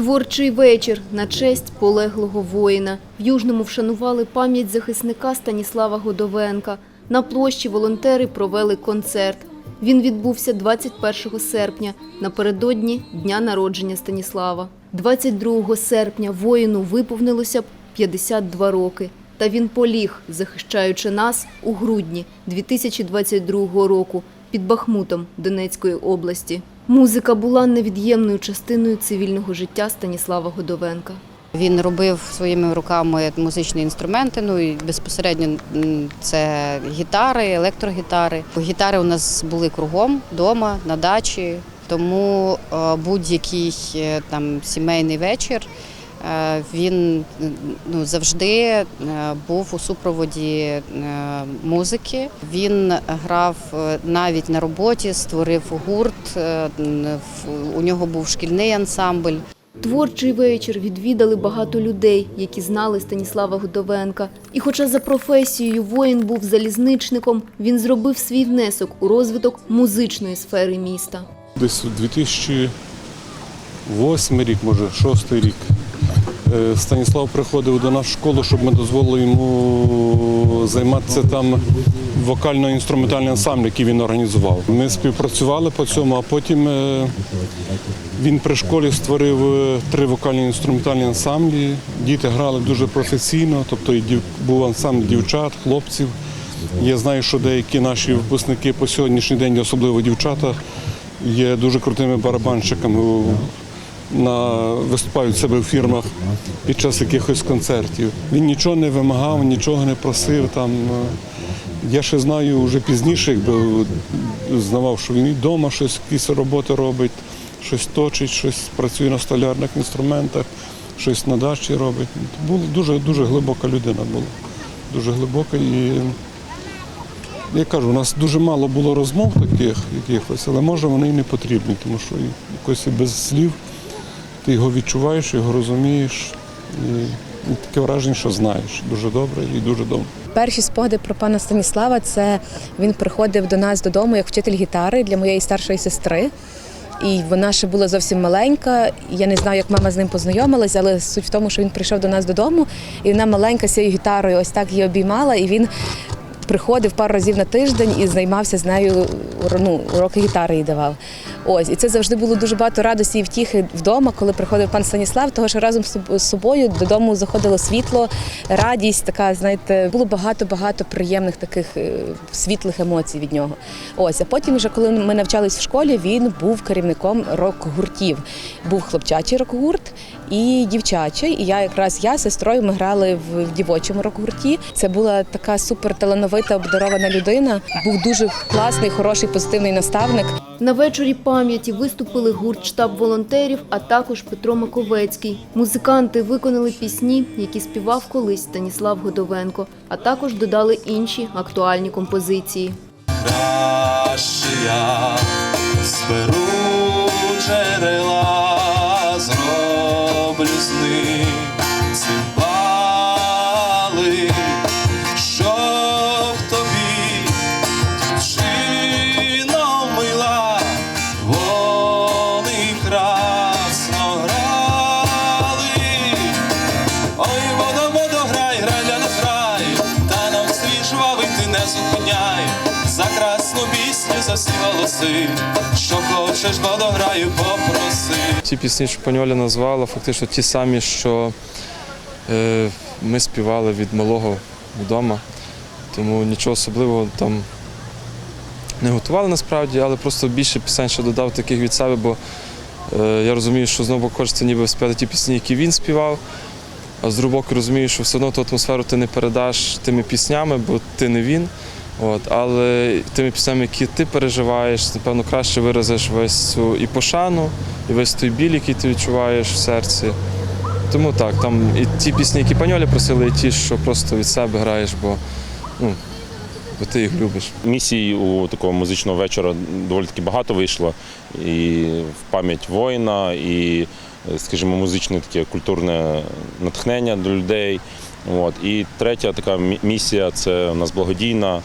Творчий вечір на честь полеглого воїна. В Южному вшанували пам'ять захисника Станіслава Годовенка. На площі волонтери провели концерт. Він відбувся 21 серпня, напередодні дня народження Станіслава. 22 серпня воїну виповнилося б 52 роки. Та він поліг, захищаючи нас у грудні 2022 року під Бахмутом Донецької області. Музика була невід'ємною частиною цивільного життя Станіслава Годовенка. Він робив своїми руками музичні інструменти. Ну і безпосередньо це гітари, електрогітари. Гітари у нас були кругом вдома, на дачі. Тому е, будь-який е, там сімейний вечір він е, ну, завжди е, був у супроводі е, музики. Він грав навіть на роботі, створив гурт. У нього був шкільний ансамбль. Творчий вечір відвідали багато людей, які знали Станіслава Годовенка. І хоча за професією воїн був залізничником, він зробив свій внесок у розвиток музичної сфери міста. Десь у 2008 рік, може, 6 рік. Е, Станіслав приходив до нас в школу, щоб ми дозволили йому займатися там вокально-інструментальний ансамбль, який він організував. Ми співпрацювали по цьому, а потім е, він при школі створив е, три вокальні інструментальні ансамблі. Діти грали дуже професійно, тобто був ансамбль дівчат, хлопців. Я знаю, що деякі наші випускники по сьогоднішній день, особливо дівчата, є дуже крутими барабанщиками. На, виступають себе в фірмах під час якихось концертів. Він нічого не вимагав, нічого не просив. Там, е, я ще знаю вже пізніше, якби знавав, що він і вдома щось, якісь роботи робить, щось точить, щось працює на столярних інструментах, щось на дачі робить. Була дуже, дуже глибока людина була. Дуже глибока і я кажу, у нас дуже мало було розмов таких якихось, але може вони і не потрібні, тому що якось без слів ти його відчуваєш, його розумієш. І, таке враження, що знаєш дуже добре і дуже добре. Перші спогади про пана Станіслава це він приходив до нас додому як вчитель гітари для моєї старшої сестри. І вона ще була зовсім маленька. Я не знаю, як мама з ним познайомилась, але суть в тому, що він прийшов до нас додому, і вона маленька з цією гітарою ось так її обіймала, і він приходив пару разів на тиждень і займався з нею ну, уроки гітари їй давав. Ось, і це завжди було дуже багато радості і втіхи вдома, коли приходив пан Станіслав, того що разом з собою додому заходило світло, радість, така, знаєте, було багато-багато приємних таких е, світлих емоцій від нього. Ось, а потім, вже коли ми навчались в школі, він був керівником рок-гуртів. Був хлопчачий рок-гурт і дівчачий. І я якраз я з сестрою ми грали в, дівочому рок-гурті. Це була така супер талановита, обдарована людина. Був дуже класний, хороший, позитивний наставник. На вечорі пам'яті виступили гурт штаб волонтерів, а також Петро Маковецький. Музиканти виконали пісні, які співав колись Станіслав Годовенко, а також додали інші актуальні композиції. краще голоси. Ті пісні, що Паніоля назвала, фактично ті самі, що е, ми співали від малого вдома. Тому нічого особливого там не готували насправді, але просто більше пісень ще додав таких від себе, бо е, я розумію, що знову хочеться ніби співати ті пісні, які він співав. А з другого боку розумію, що все одно ту атмосферу ти не передаш тими піснями, бо ти не він. От, але тими піснями, які ти переживаєш, напевно, краще виразиш весь цю і пошану, і весь той біль, який ти відчуваєш в серці. Тому так, там і ті пісні, які паньолі просили, і ті, що просто від себе граєш, бо, ну, бо ти їх любиш. Місій у такого музичного вечора доволі таки багато вийшло. І в пам'ять воїна, і, скажімо, музичне таке культурне натхнення до людей. От. І третя така місія це у нас благодійна.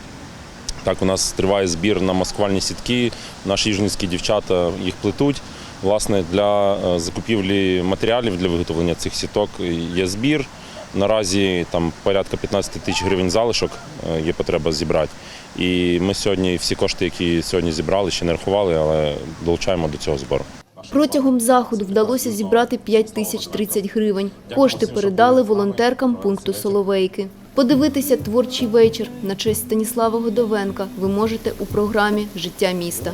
Так, у нас триває збір на маскувальні сітки. Наші южницькі дівчата їх плетуть. Власне, для е, закупівлі матеріалів для виготовлення цих сіток є збір. Наразі там порядка 15 тисяч гривень залишок е, є потреба зібрати. І ми сьогодні всі кошти, які сьогодні зібрали, ще не рахували, але долучаємо до цього збору. Протягом заходу вдалося зібрати 5 тисяч 30 гривень. Кошти передали волонтеркам пункту Соловейки. Подивитися творчий вечір на честь Станіслава Годовенка ви можете у програмі Життя міста.